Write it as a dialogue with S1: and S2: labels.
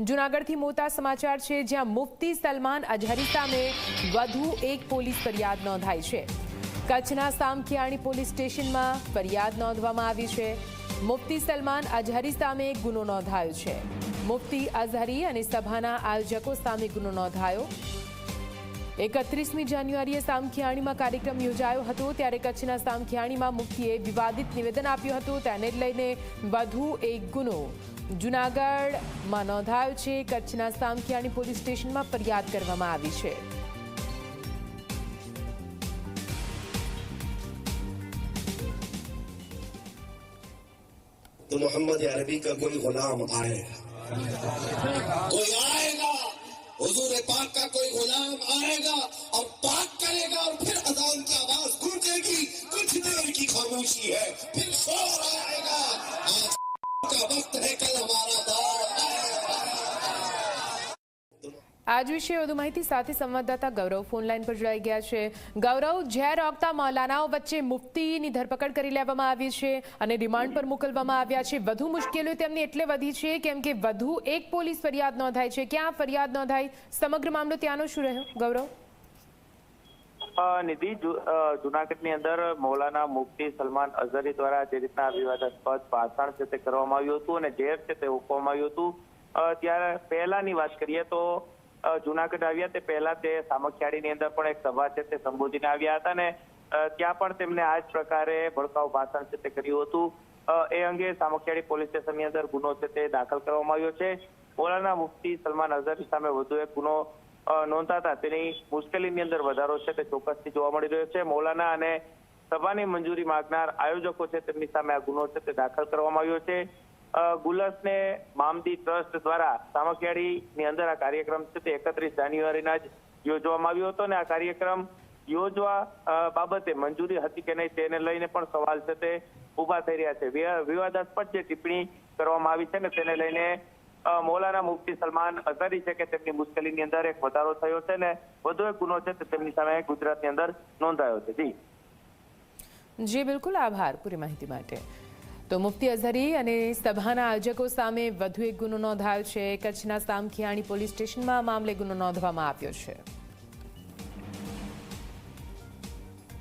S1: જૂનાગઢથી મોટા સમાચાર છે, જ્યાં મુફતી સલમાન અઝહરી સામે વધુ એક પોલીસ ફરિયાદ નોંધાઈ છે. કચ્છના સામખિયાણી પોલીસ સ્ટેશનમાં ફરિયાદ નોંધવામાં આવી છે. મુફતી સલમાન અઝહરી સામે ગુનો નોંધાયો છે. મુફતી અઝહરી અને સભાના આયોજકો સામે ગુનો નોંધાયો. એકત્રીસમી જાન્યુઆરીએ સામખિયાણીમાં કાર્યક્રમ યોજાયો હતો ત્યારે કચ્છના સામખિયાણીમાં મુફતીએ વિવાદિત નિવેદન આપ્યું હતું તેને જ લઈને વધુ એક ગુનો જૂનાગઢમાં નોંધાયો છે કચ્છના સામખિયાણી પોલીસ સ્ટેશનમાં ફરિયાદ કરવામાં આવી છે
S2: तो मोहम्मद अरबी का कोई गुलाम आएगा कोई आएगा हुजूर पाक का कोई गुलाम आएगा और पाक करेगा और फिर अजान की आवाज़ गूंजेगी, कुछ देर की खामोशी है, फिर शोर आएगा। आज का वक्त है
S1: આજ વિશે વધુ માહિતી સાથે સંવાદદાતા ગૌરવ ફોનલાઈન પર જોડાઈ ગયા છે. ગૌરવ, ઝેર ઓગતા મૌલાનાઓ વચ્ચે મુફતીની ધરપકડ કરી લેવામાં આવી છે અને રિમાન્ડ પર મોકલવામાં આવ્યા છે. વધુ મુશ્કેલીઓ તેમની એટલે વધી છે કેમ કે વધુ એક પોલીસ ફરિયાદ નોંધાઈ છે. ક્યાં ફરિયાદ નોંધાઈ? સમગ્ર મામલો ત્યાંનો શું રહ્યો? ગૌરવ?
S3: નિધિ જુનાગઢની અંદર મૌલાના મુફતી સલમાન અઝહરી દ્વારા જે રીતના વિવાદાસ્પદ ભાષણ છે તે કરવામાં આવ્યું હતું અને ઝેર છે તે ઓપવામાં આવ્યું હતું. ત્યારે પહેલાની વાત કરીએ તો જુનાગઢ આવ્યા તે પહેલા તે સામખિયાળીની અંદર પણ એક સભા છે તે સંબોધીને આવ્યા હતા ને ત્યાં પણ તેમને આ જ પ્રકારે ભડકાઉ ભાષણ છે તે કર્યું હતું. એ અંગે સામખિયાળી પોલીસ સ્ટેશનની અંદર ગુનો છે તે દાખલ કરવામાં આવ્યો છે. મોલાના મુફ્તી સલમાન અઝહરી સામે વધુ એક ગુનો નોંધાતા તેની મુશ્કેલીની અંદર વધારો છે તે ચોક્કસથી જોવા મળી રહ્યો છે. મોલાના અને સભાની મંજૂરી માંગનાર આયોજકો છે તેમની સામે આ ગુનો છે તે દાખલ કરવામાં આવ્યો છે. ગુલસને મામદી ટ્રસ્ટ દ્વારા સામખિયાળીની અંદર આ કાર્યક્રમ છે તે એકત્રીસ જાન્યુઆરીના જ યોજવામાં આવ્યો હતો અને આ કાર્યક્રમ યોજવા બાબતે મંજૂરી હતી કે નહીં તેને લઈને પણ સવાલ છે તે ઊભા થઈ રહ્યા છે. વિવાદાસ્પદ જે ટિપ્પણી કરવામાં આવી છે ને તેને લઈને મૌલાના મુફતી સલમાન અઝહરી છે કે તેમની મુશ્કેલીની અંદર એક વધારો થયો છે ને વધુ એક ગુનો છે તે તેમની સામે ગુજરાતની અંદર નોંધાયો છે. જી.
S1: જી, બિલકુલ. આભાર પૂરી માહિતી માટે. તો મુફતી અઝહરી અને સભાના આયોજકો સામે વધુ એક ગુનો નોંધાયો છે. કચ્છના સામખિયાણી પોલીસ સ્ટેશનમાં મામલે ગુનો નોંધવામાં આવ્યો છે.